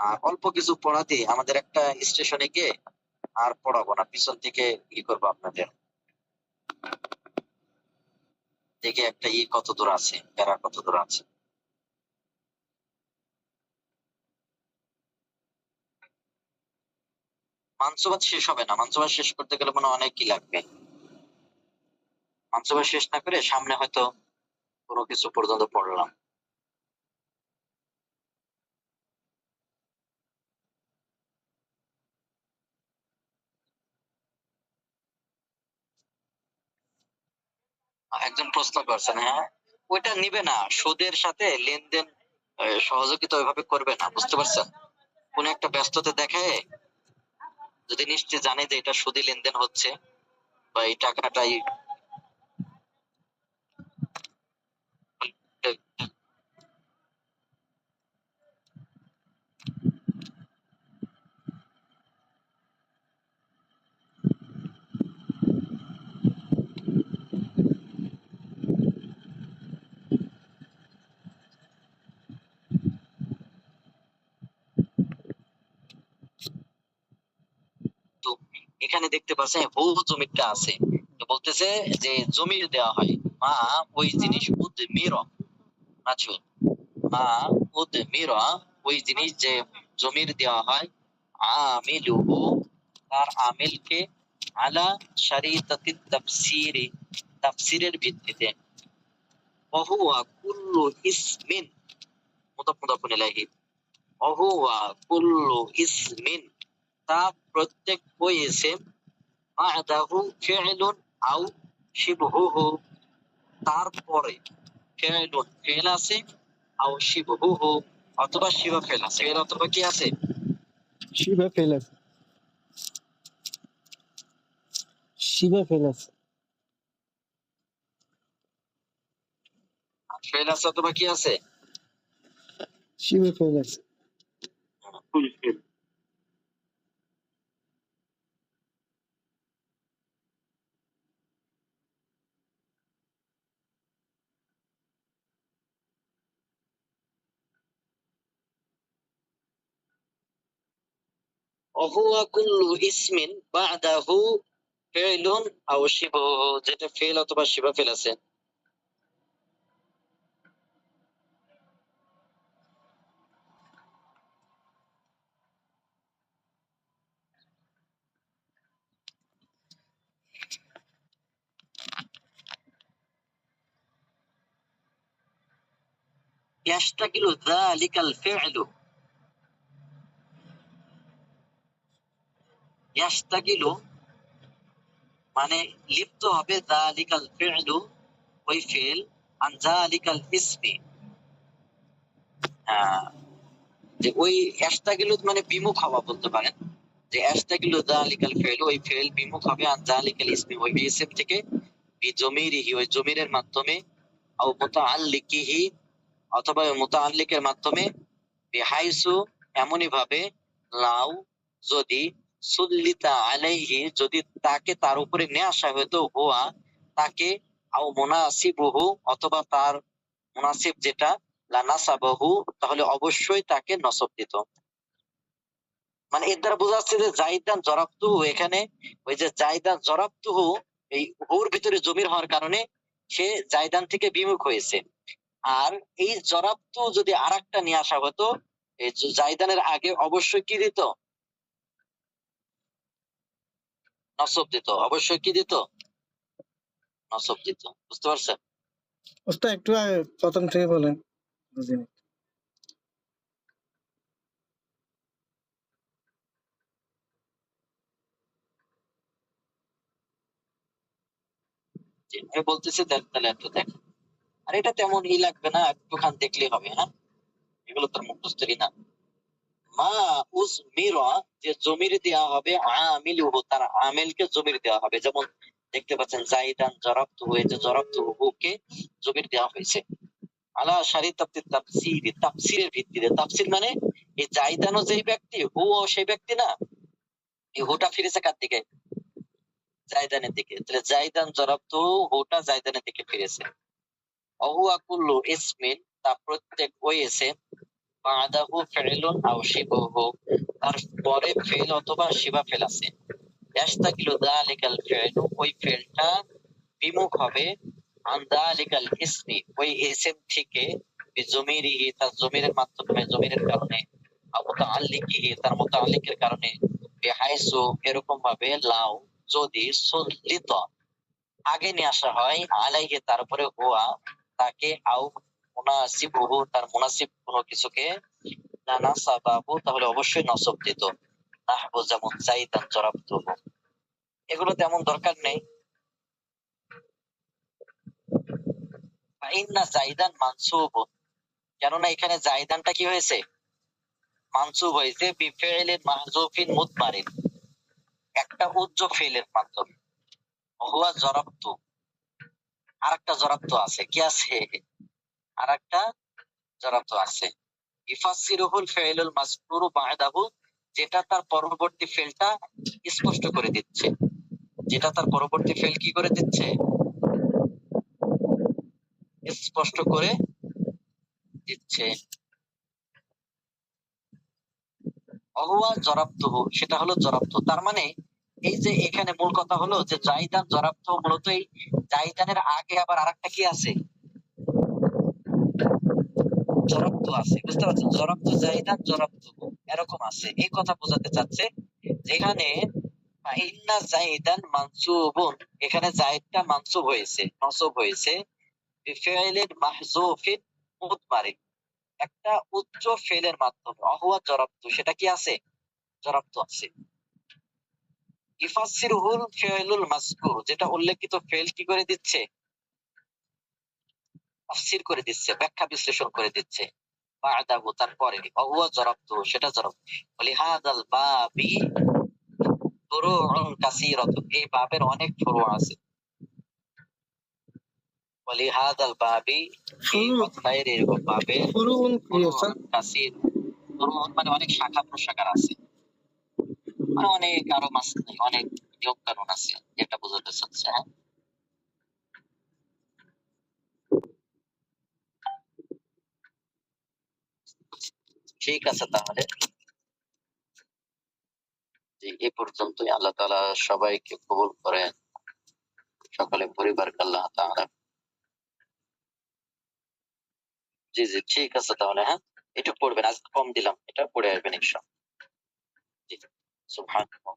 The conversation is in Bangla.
আর অল্প কিছু পড়াতে আমাদের একটা স্টেশনে গিয়ে আর পড়াবো না, পিছন থেকে ই করব আপনাদের। দেখে একটা ই কত দূর আছে, প্যারা কত দূর আছে। মাংসভাত শেষ হবে না মাংসভাত শেষ করতে গেলে মনে অনেক কি লাগবে। মাংসভাত শেষ না করে সামনে হয়তো কোনো কিছু পর্যন্ত পড়লাম। একজন প্রশ্ন করছেন হ্যাঁ? ওইটা নিবে না, সুদের সাথে লেনদেন সহযোগিতা ওইভাবে করবে না, বুঝতে পারছেন? কোন একটা ব্যস্ততা দেখায়, যদি নিশ্চয় জানে যে এটা সুদী লেনদেন হচ্ছে, বা এই টাকাটাই তো এখানে দেখতে পাচ্ছেন বহু জমিটা আছে। বলতেছে যে জমি দেওয়া হয়। মা, ওই জিনিস উদ্মির আছো মা উদ্মির ওই জিনিস যে জমির দেওয়া হয়, আমিলুহু। তার আমিলকে আলা শারিতাতি তাফসিরি, তাফসিরের ভিত্তিতে। কুল্লু ইসমিন মুদাফ মুদাফুন ইলাইহি কুল্লু ইসমিন তা প্রত্যেক ইসিম বাদাহু ফি'লুন আও শিবহুহু। তারপরে ফি'লুন ফি'ল আছে আও শিবহুহু। অথবা শিবা ফি'ল আছে। ফি'ল অথবা কি আছে? শিবা ফেল আছে। শিবা ফেল আছে। ফি'ল আছে অথবা কি আছে? শিবা ফেল আছে। ওহুয়া কুল্লু ইসমিন বাদাহু ফি'লুন আও শিবহুহু যেটা ফি'ল অথবা শিবা ফি'ল আছে يشتغل ذلك الفعل ইয়াস্তাগিলু মানে লিপ্ত হবে জালিকাল ফিলু, ওই ফিল, আন জালিকাল ইসমি। হ্যাঁ, যে ওই ইয়াস্তাগিলু মানে বিমুখ হওয়া বলতে পারেন। যে ইয়াস্তাগিলু জালিকাল ফিলু, ওই ফিল বিমুখ হবে আন জালিকাল ইসমি, ওই ইসম থেকে বি জমিরিহি, ওই জমিরের মাধ্যমে, আও মুতাআল্লিকিহি, অথবা মুতাআল্লিকের মাধ্যমে, বিহাইসু এমনই ভাবে লাউ যদি সুল্লিতা আলাইহি, যদি তাকে তার উপরে নিয়ে আসা হতো, হুয়া তাকে আও মুনাসিবুহু অথবা তার মুনাসিব যেটা লানাসাবাহু তাহলে অবশ্যই তাকে নসব দিত। মানে এর দ্বারা বোঝা যাচ্ছে যে জাইদান জরাবতুহু এখানে ওই যে জাইদান জরাবতুহু এই হুর ভিতরে জমির হওয়ার কারণে সে জাইদান থেকে বিমুখ হয়েছে। আর এই জরাবতু যদি আর একটা নিয়ে আসা হতো জাইদানের আগে অবশ্যই কি দিত? নসব দিত অবশ্যই কি দিত? নসব দিত বুঝতে পারছেন? ওস্তাদ একটু প্রথম থেকে বলেন বুঝিনি। আমি বলতেছি দেখ তাহলে একটু দেখ আর এটা তেমন ই লাগবে না একটুখান দেখলেই হবে হ্যাঁ? এগুলো তার মুখস্থরই না। মা উস মিরা, যে জমির হবে আমিলুহু তার আমেলকে জমির দেওয়া হবে। যেমন দেখতে পাচ্ছেন, জাইদান হয়েছে হুকে জমির দেওয়া হয়েছে। আলা শারি তাফসির তাফসির, তাফসিরের ভিত্তিতে। তাফসির মানে এই যেই ব্যক্তি, হুও সেই ব্যক্তি না। এই হুটা ফিরেছে কার দিকে? জাইদানের দিকে। তাহলে জাইদান জরাবতু হুটা জাইদানের দিকে ফিরেছে। অহুয়া কুল্লু ইসমিন তা প্রত্যেক ওই এসে বাদাহু ফি'লুন আও শিবহু তার পরে ফেল অথবা শিবা ফেল আছে। ইয়াস্তাকিলু যালিকাল ফি'লু, ওই ফেলটা বিমুখ হবে। আন যালিকাল ইসমি ওই ইসম থেকে বিজমিরিহি তার জমিরের মাধ্যমে, জমিরের কারণে মুতাআল্লিকিহি তার মুতাআল্লিকের কারণে বিহাইসু এরকম ভাবে লাউ যদি সুল্লিত আগে নিয়ে আসা হয় আলাইহি তারপরে হুয়া তাকে আও মুনাসিবহু তার মুনাসিব কিছুকে তাহলে অবশ্যই নসব দিত। যেমন এগুলো তেমন দরকার নেই। জাইদান মানসুব। কেননা এখানে জাইদানটা কি হয়েছে? মানসুব হয়েছে বিফেলের মাহজুফিন মুতমারিন একটা উজ্জ ফেলের মাধ্যমে। হুয়া জরাবতু। আর একটা জরাবতু আছে। কি আছে? আর একটা জরাবতু আছে। ইফাসিরুহুল ফেইলুল মাসকুরু বা'দাহু, যেটা তার পরবর্তী ফেলটা স্পষ্ট করে দিচ্ছে। যেটা তার পরবর্তী ফেল কি করে দিচ্ছে? স্পষ্ট করে দিচ্ছে। অহুয়া জরাবতুহু সেটা হলো জরাবতু তার মানে এই যে এখানে মূল কথা হলো যে জাইদান জরাবতু মূলত এই জাইদানের আগে আবার আরেকটা কি আছে? জরাবতু আছে, বুঝতে পারছেন? জরাবতু জাইদান জরাবতু এরকম আছে। এই কথা বোঝাতে চাচ্ছে, যেখানে ইন্না মানসুবুন, এখানে জাইদটা মানসুব হয়েছে নসব হয়েছে বিফিলিন মাহজুফিন একটা উচ্চ ফেলের মাধ্যমে, অহুয়া জরাবতু সেটা কি আছে? জরাবতু আছে। ইফাসিরুহুল ফি'লুল মাযকুর, যেটা উল্লেখিত ফেল কি করে দিচ্ছে? তাফসীর করে দিচ্ছে ব্যাখ্যা বিশ্লেষণ করে দিচ্ছে। বা'দাহু তারপরে অহুয়া জরাবতু সেটা জরাব বাবি ফুরুউন এই বাবের অনেক ফুরু আছে। বাবি এরকম বাবে ফুরুউন কাসীর। ফুরুউন মানে অনেক শাখা প্রশাখার আছে। মানে অনেক আরও মাস অনেক নিয়ম কানুন আছে যেটা বোঝাতে চাচ্ছে হ্যাঁ? ঠিক আছে তাহলে। এ পর্যন্তই আল্লাহ তালা সবাইকে কবুল করেন। সকলে পরিবারকে আল্লাহ তাহলে জি জি, ঠিক আছে তাহলে হ্যাঁ? একটু পড়বেন, আজকে কম দিলাম, এটা পড়ে আসবেন, ইনশাআল্লাহ। জি, সুবহানাল্লাহ।